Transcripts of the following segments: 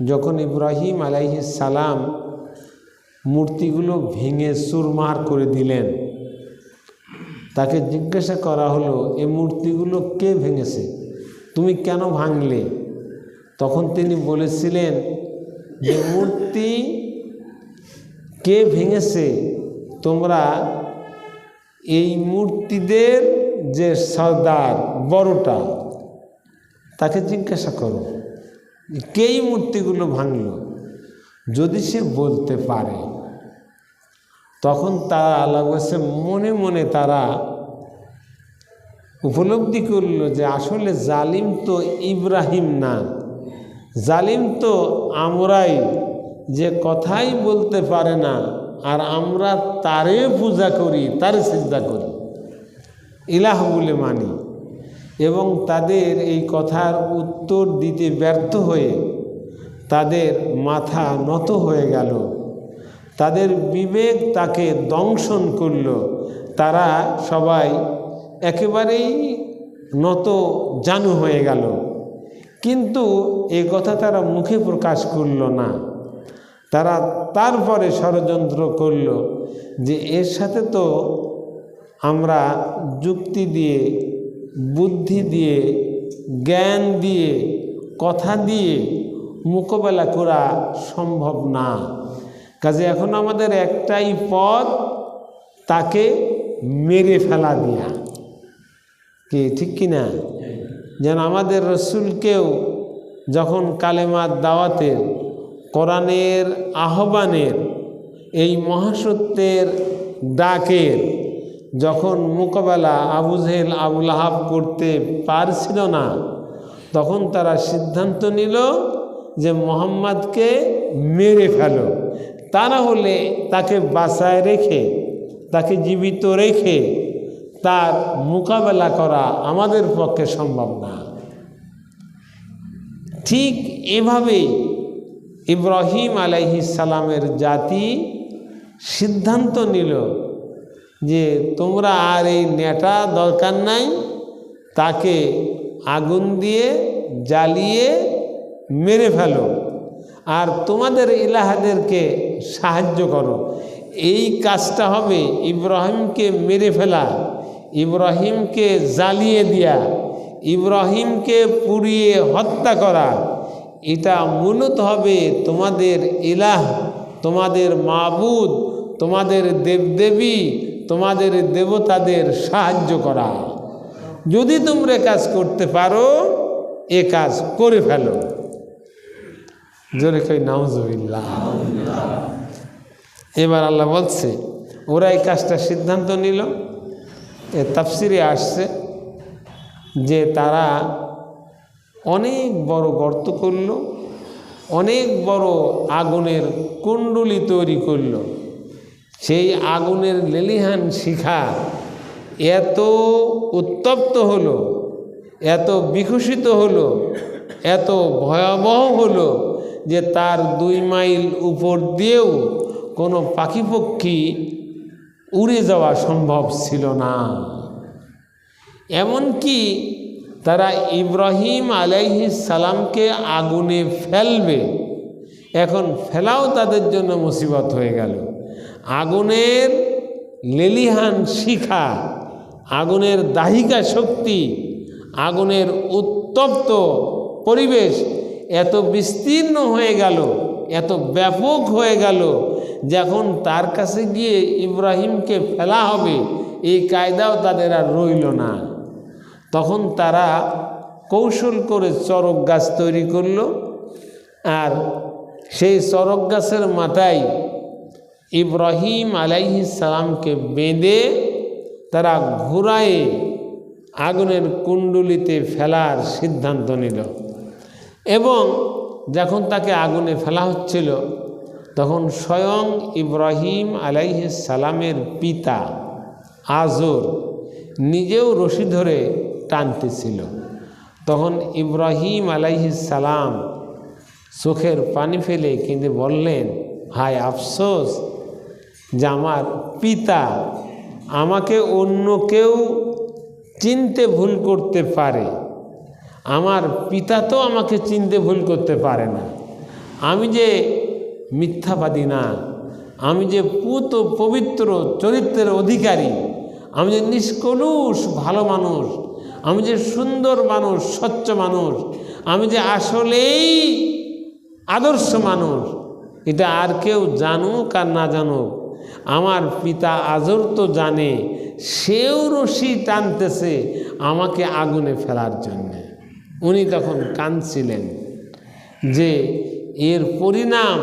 যখন ইব্রাহিম আলাইহিস সালাম মূর্তিগুলো ভেঙে চুরমার করে দিলেন, তাকে জিজ্ঞাসা করা হলো এই মূর্তিগুলো কে ভেঙেছে? তুমি কেন ভাঙলে? তখন তিনি বলেছিলেন, যে মূর্তি কে ভেঙেছে? তোমরা এই মূর্তিদের যে সর্দার বড়টা, তাকে জিজ্ঞাসা করো। কেই মূর্তিগুলো ভাঙল? যদি সে বলতে পারে, তখন তারা আল্লাহ বলছে মনে মনে তারা উপলব্ধি করল যে আসলে জালিম তো ইব্রাহিম না। জালিম তো আমরাই, যে কথাই বলতে পারে না, আর আমরা তারে পূজা করি, তারে চিন্তা করি। ইলাহ বলে মানি। এবং তাদের এই কথার উত্তর দিতে ব্যর্থ হয়ে তাদের মাথা নত হয়ে গেল। তাদের বিবেক তাকে দংশন করল। তারা সবাই একেবারেই নত জানু হয়ে গেল। কিন্তু এ কথা তারা মুখে প্রকাশ করল না। তারা তারপরে ষড়যন্ত্র করল যে এর সাথে তো আমরা যুক্তি দিয়ে বুদ্ধি দিয়ে, জ্ঞান দিয়ে, কথা দিয়ে মোকাবেলা করা সম্ভব না। কাজে এখন আমাদের একটাই পথ, তাকে মেরে ফেলা দিয়া। কি, ঠিক কি না? যেন আমাদের রসুলকেও যখন কালেমার দাওয়াতের, কোরআনের আহ্বানের, এই মহাসত্যের ডাকের যখন মোকাবেলা আবু জেহেল আবুল আহাব করতে পারছিল না, তখন তারা সিদ্ধান্ত নিল যে মোহাম্মদকে মেরে ফেলো। তা না হলে তাকে বাঁচায় রেখে, তাকে জীবিত রেখে তার মোকাবেলা করা আমাদের পক্ষে সম্ভব না। ঠিক এভাবেই ইব্রাহিম আলাইহিস সালামের জাতি সিদ্ধান্ত নিল যে তোমরা আর এই নেটা দরকার নাই, তাকে আগুন দিয়ে জ্বালিয়ে মেরে ফেলো। আর তোমাদের ইলাহাদেরকে সাহায্য করো। এই কাজটা হবে ইব্রাহিমকে মেরে ফেলা, ইব্রাহিমকে জ্বালিয়ে দেয়া, ইব্রাহিমকে পুড়িয়ে হত্যা করা। এটা মূলত হবে তোমাদের ইলাহ, তোমাদের মাবুদ, তোমাদের দেবদেবী তোমাদের দেবতাদের সাহায্য করা। যদি তোমরা কাজ করতে পারো, এ কাজ করে ফেলো। জোরে কই, নাউজুবিল্লাহ। এবার আল্লাহ বলছে, ওরা এই কাজটা সিদ্ধান্ত নিল, এ তাফসিরে আসছে যে তারা অনেক বড় গর্ত করল, অনেক বড় আগুনের কুণ্ডলি তৈরি করল। সেই আগুনের লেলিহান শিখা এত উত্তপ্ত হলো, এত বিকশিত হলো, এত ভয়াবহ হলো যে তার দুই মাইল উপর দিয়েও কোনো পাখি পক্ষী উড়ে যাওয়া সম্ভব ছিল না। এমনকি তারা ইব্রাহিম আলাইহিস সালামকে আগুনে ফেলবে, এখন ফেলাও তাদের জন্য মুসিবত হয়ে গেল। আগুনের লেলিহান শিখা, আগুনের দাহিকা শক্তি, আগুনের উত্তপ্ত পরিবেশ এত বিস্তীর্ণ হয়ে গেল, এত ব্যাপক হয়ে গেল, যখন তার কাছে গিয়ে ইব্রাহিমকে ফেলা হবে, এই কায়দাও তাদের আর রইল না। তখন তারা কৌশল করে চরক গাছ তৈরি করল, আর সেই চরক গাছের মাথায় ইব্রাহিম সালামকে বেঁধে তারা ঘুরায়ে আগুনের কুণ্ডুলিতে ফেলার সিদ্ধান্ত নিল। এবং যখন তাকে আগুনে ফেলা হচ্ছিল, তখন স্বয়ং ইব্রাহিম সালামের পিতা আজর নিজেও রশি ধরে টানতেছিল। তখন ইব্রাহিম সালাম চোখের পানি ফেলে কিন্তু বললেন, হায় আফসোস যে আমার পিতা আমাকে অন্য কেউ চিনতে ভুল করতে পারে। আমার পিতা তো আমাকে চিনতে ভুল করতে পারে না। আমি যে মিথ্যাবাদী না, আমি যে পুত পবিত্র চরিত্রের অধিকারী, আমি যে নিষ্কলুষ ভালো মানুষ, আমি যে সুন্দর মানুষ, স্বচ্ছ মানুষ, আমি যে আসলেই আদর্শ মানুষ, এটা আর কেউ জানুক আর না জানুক আমার পিতা আজর তো জানে, সেও রশি টানতেছে আমাকে আগুনে ফেলার জন্যে। উনি তখন কাঁদছিলেন যে, এর পরিণাম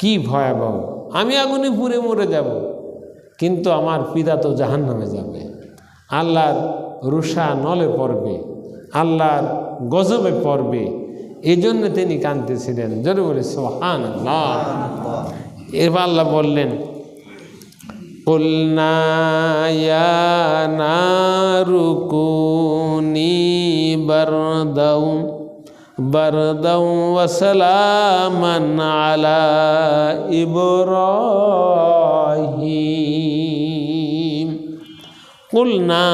কি ভয়াবহ। আমি আগুনে পুড়ে মরে যাব, কিন্তু আমার পিতা তো জাহান নামে যাবে। আল্লাহর রুষা নলে পড়বে, আল্লাহর গজবে পড়বে। এই তিনি কাঁদতেছিলেন। জোরে বলে সোহান আল্লাহ এবার আল্লাহ বললেন রুকুনি বারদাউ বারদাউ ওয়াসালামান আলা ইব্রাহিম। কুলনা,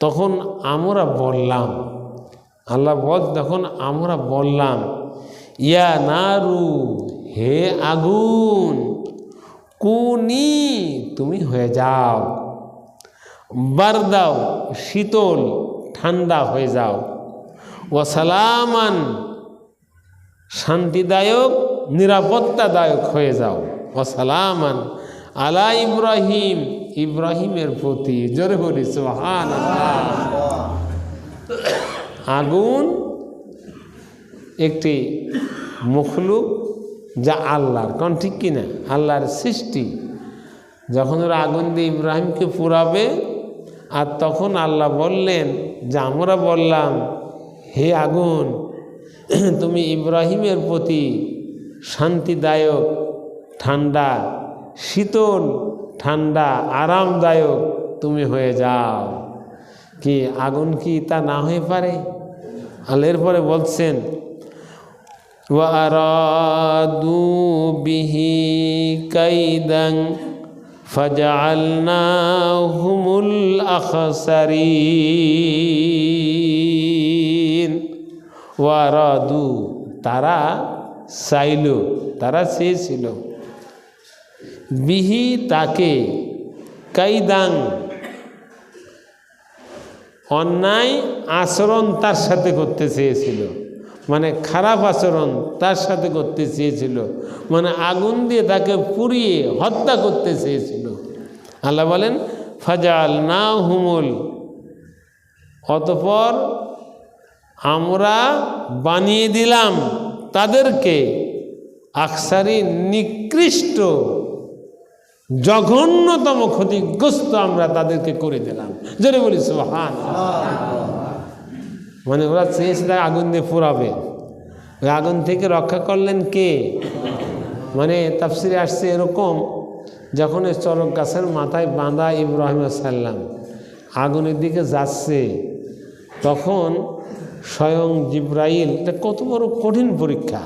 তখন আমরা বললাম, আল্লাহ বল তখন আমরা বললাম, ইয়া নারু হে আগুন, কুনি, তুমি হয়ে যাও। বার দাও শীতল, ঠান্ডা হয়ে যাও। ও সালামান, শান্তিদায়ক, নিরাপত্তাদায়ক হয়ে যাও। ও সালামান আলা ইব্রাহিম, ইব্রাহিমের প্রতি। জোরে বলি সোহান আগুন একটি মখলুক যা আল্লাহর কারণ ঠিক কিনা? আল্লাহর সৃষ্টি। যখন ওরা আগুন দিয়ে ইব্রাহিমকে পুরাবে আর তখন আল্লাহ বললেন, যে আমরা বললাম, হে আগুন, তুমি ইব্রাহিমের প্রতি শান্তিদায়ক, ঠান্ডা, শীতল, ঠান্ডা, আরামদায়ক তুমি হয়ে যাও। কি আগুন কি তা না হয়ে পারে? আল্লাহ এরপরে বলছেন وأرادوا به كيدا فجعلناهم الأخسرين وأرادوا তারা চাইল তারা চেয়েছিল বিহি তাকে কাইদাং অন্যায় আচরণ তার সাথে করতে চেয়েছিল মানে খারাপ আচরণ তার সাথে করতে চেয়েছিল। মানে আগুন দিয়ে তাকে পুড়িয়ে হত্যা করতে চেয়েছিল। আল্লাহ বলেন ফাজাল না হুমুল অতপর আমরা বানিয়ে দিলাম তাদেরকে আকসারি নিকৃষ্ট, জঘন্যতম ক্ষতিগ্রস্ত আমরা তাদেরকে করে দিলাম। জোরে বলি সুহান মানে ওরা চেয়েছিল আগুন দিয়ে পুরাবে ওই আগুন থেকে রক্ষা করলেন কে? মানে তাফসিরে আসছে এরকম, যখন এই চরক গাছের মাথায় বাঁধা ইব্রাহিম সাল্লাম আগুনের দিকে যাচ্ছে, তখন স্বয়ং জিব্রাইল, এটা কত বড় কঠিন পরীক্ষা।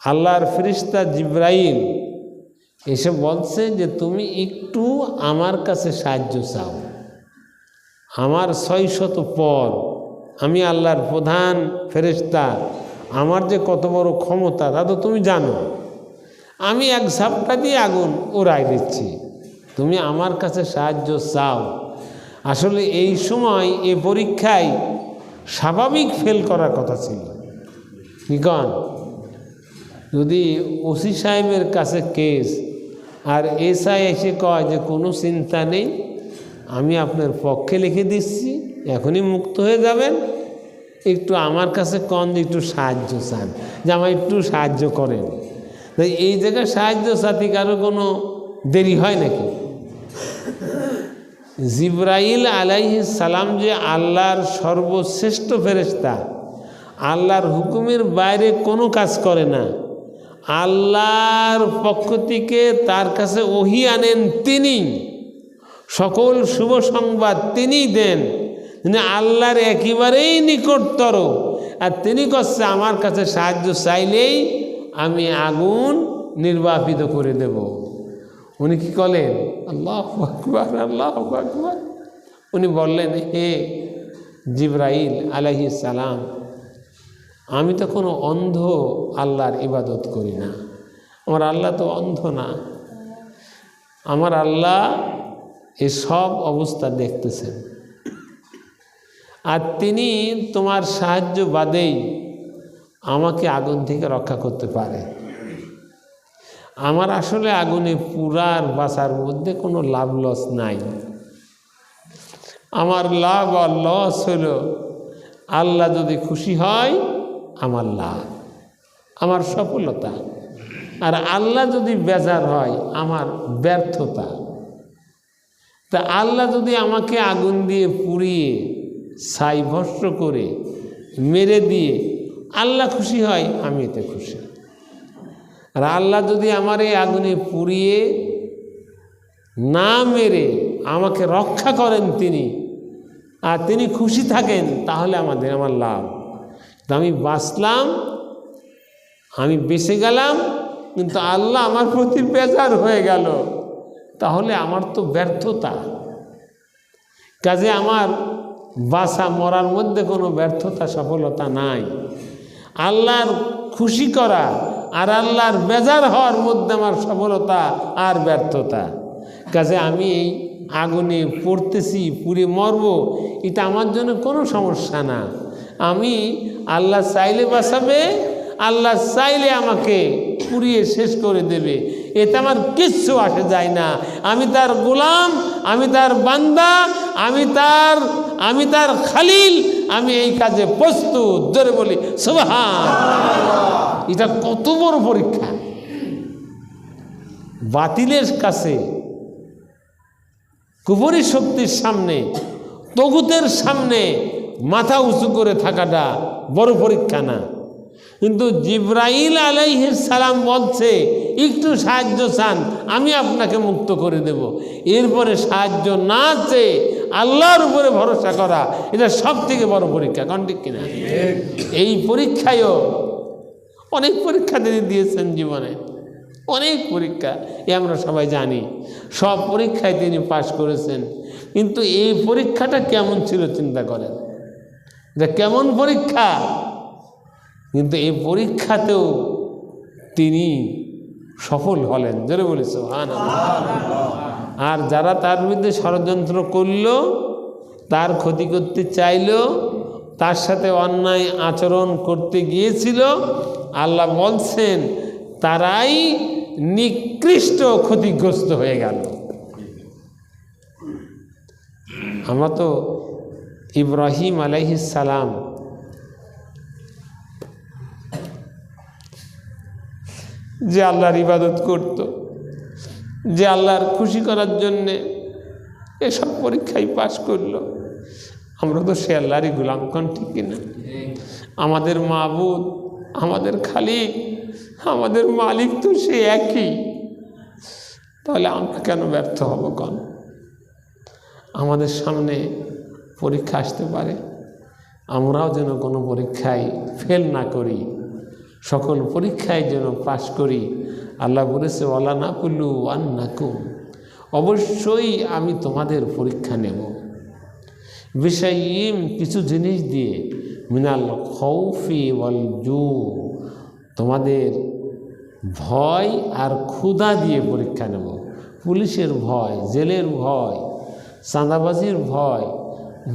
আল্লাহর ফেরিস্তা জিব্রাইল এসে বলছে যে, তুমি একটু আমার কাছে সাহায্য চাও। আমার ছয় শত পর আমি আল্লাহর প্রধান ফেরেস্তা আমার যে কত বড় ক্ষমতা, তা তো তুমি জানো। আমি এক ঝাপটা দিয়ে আগুন উড়াই দিচ্ছি। তুমি আমার কাছে সাহায্য চাও। আসলে এই সময় এ পরীক্ষায় স্বাভাবিক ফেল করার কথা ছিল। নিকন যদি ওসি সাহেবের কাছে কেস, আর এসআই এসে কয় যে কোনো চিন্তা নেই, আমি আপনার পক্ষে লিখে দিচ্ছি এখনই মুক্ত হয়ে যাবেন। একটু আমার কাছে কন, একটু সাহায্য চান। যে আমার একটু সাহায্য করেন। এই জায়গায় সাহায্য সাথী কারও কোনো দেরি হয় নাকি? জিব্রাইল আলাইহি সালাম যে আল্লাহর সর্বশ্রেষ্ঠ ফেরেস্তা আল্লাহর হুকুমের বাইরে কোনো কাজ করে না। আল্লাহর পক্ষ থেকে তার কাছে ওহি আনেন তিনি। সকল শুভ সংবাদ তিনি দেন। তিনি আল্লাহর একেবারেই নিকটতর। আর তিনি করছে আমার কাছে সাহায্য চাইলেই আমি আগুন নির্বাপিত করে দেব। উনি কি করলেন আল্লাহ আকবর আল্লাহ আকবর। উনি বললেন, হে জিব্রাইল আলহি সালাম, আমি তো কোনো অন্ধ আল্লাহর ইবাদত করি না। আমার আল্লাহ তো অন্ধ না। আমার আল্লাহ এই সব অবস্থা দেখতেছেন। আর তিনি তোমার সাহায্য বাদেই আমাকে আগুন থেকে রক্ষা করতে পারে। আমার আসলে আগুনে পুরার বাসার মধ্যে কোনো লাভ লস নাই। আমার লাভ আর লস হল আল্লাহ যদি খুশি হয়, আমার লাভ, আমার সফলতা। আর আল্লাহ যদি বেজার হয়, আমার ব্যর্থতা। তা আল্লাহ যদি আমাকে আগুন দিয়ে পুড়িয়ে ছাই ভস্ম করে মেরে দিয়ে আল্লাহ খুশি হয়, আমি এতে খুশি। আর আল্লাহ যদি আমার এই আগুনে পুড়িয়ে না মেরে আমাকে রক্ষা করেন তিনি, আর তিনি খুশি থাকেন, তাহলে আমাদের আমার লাভ। আমি বাঁচলাম, আমি বেঁচে গেলাম, কিন্তু আল্লাহ আমার প্রতি বেজার হয়ে গেল। তাহলে আমার তো ব্যর্থতা। কাজে আমার বাসা মরার মধ্যে কোনো ব্যর্থতা, সফলতা নাই। আল্লাহর খুশি করা আর আল্লাহর বেজার হওয়ার মধ্যে আমার সফলতা আর ব্যর্থতা। কাজে আমি এই আগুনে পড়তেছি, পুড়ে মরব, এটা আমার জন্য কোনো সমস্যা না। আমি আল্লাহ চাইলে বাঁচাবে, আল্লাহ চাইলে আমাকে পুড়িয়ে শেষ করে দেবে। এতে আমার কিচ্ছু আসে যায় না। আমি তার গোলাম, আমি তার বান্দা আমি তার আমি তার খালিল, আমি এই কাজে প্রস্তুত, জোরে বলি সুবহান এটা কত বড় পরীক্ষা। বাতিলের কাছে কুবরী শক্তির সামনে, তগুতের সামনে মাথা উঁচু করে থাকাটা বড় পরীক্ষা না। কিন্তু জিব্রাইল আলাইহিস সালাম বলছে, একটু সাহায্য চান, আমি আপনাকে মুক্ত করে দেব। এরপরে সাহায্য না চেয়ে আল্লাহর উপরে ভরসা করা, এটা সব থেকে বড় পরীক্ষা কারণ ঠিক কিনা? এই পরীক্ষায়ও অনেক পরীক্ষা তিনি দিয়েছেন জীবনে, অনেক পরীক্ষা, এ আমরা সবাই জানি, সব পরীক্ষায় তিনি পাশ করেছেন, কিন্তু এই পরীক্ষাটা কেমন ছিল চিন্তা করেন? এটা কেমন পরীক্ষা? কিন্তু এই পরীক্ষাতেও তিনি সফল হলেন, জোরে বলেছ আর যারা তার বিরুদ্ধে ষড়যন্ত্র করল, তার ক্ষতি করতে চাইল, তার সাথে অন্যায় আচরণ করতে গিয়েছিল, আল্লাহ বলছেন, তারাই নিকৃষ্ট ক্ষতিগ্রস্ত হয়ে গেল। আমরা তো ইব্রাহিম সালাম যে আল্লাহর ইবাদত করত যে আল্লাহর খুশি করার জন্যে এসব পরীক্ষায় পাশ করল। আমরা তো সে আল্লাহরই গুলাম ঠিক কিনা আমাদের মাবুদ, আমাদের খালিক আমাদের মালিক তো সে একই। তাহলে আমরা কেন ব্যর্থ হব কন? আমাদের সামনে পরীক্ষা আসতে পারে। আমরাও যেন কোনো পরীক্ষায় ফেল না করি, সকল পরীক্ষায় যেন পাশ করি। আল্লাহ বলেছে ওলা না কুল্লু আন নাকুম অবশ্যই আমি তোমাদের পরীক্ষা নেব। বিষয়ীম কিছু জিনিস দিয়ে মিনাল খৌফি ওয়াল জু তোমাদের ভয় আর ক্ষুধা দিয়ে পরীক্ষা নেব। পুলিশের ভয়, জেলের ভয়, চাঁদাবাজির ভয়,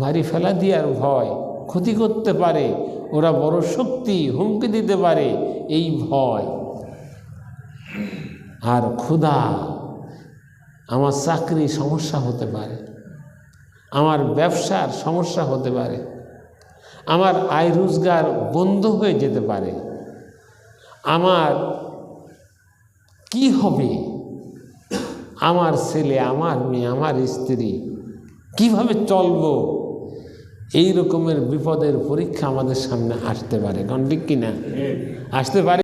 মারি ফেলা দেওয়ার ভয়, ক্ষতি করতে পারে, ওরা বড় শক্তি, হুমকি দিতে পারে, এই ভয়। আর ক্ষুধা আমার চাকরি সমস্যা হতে পারে আমার ব্যবসার সমস্যা হতে পারে আমার আয় রোজগার বন্ধ হয়ে যেতে পারে আমার কি হবে? আমার ছেলে আমার মেয়ে আমার স্ত্রী কীভাবে চলবো? এই রকমের বিপদের পরীক্ষা আমাদের সামনে আসতে পারে। কারণ ঠিক কিনা? আসতে পারে।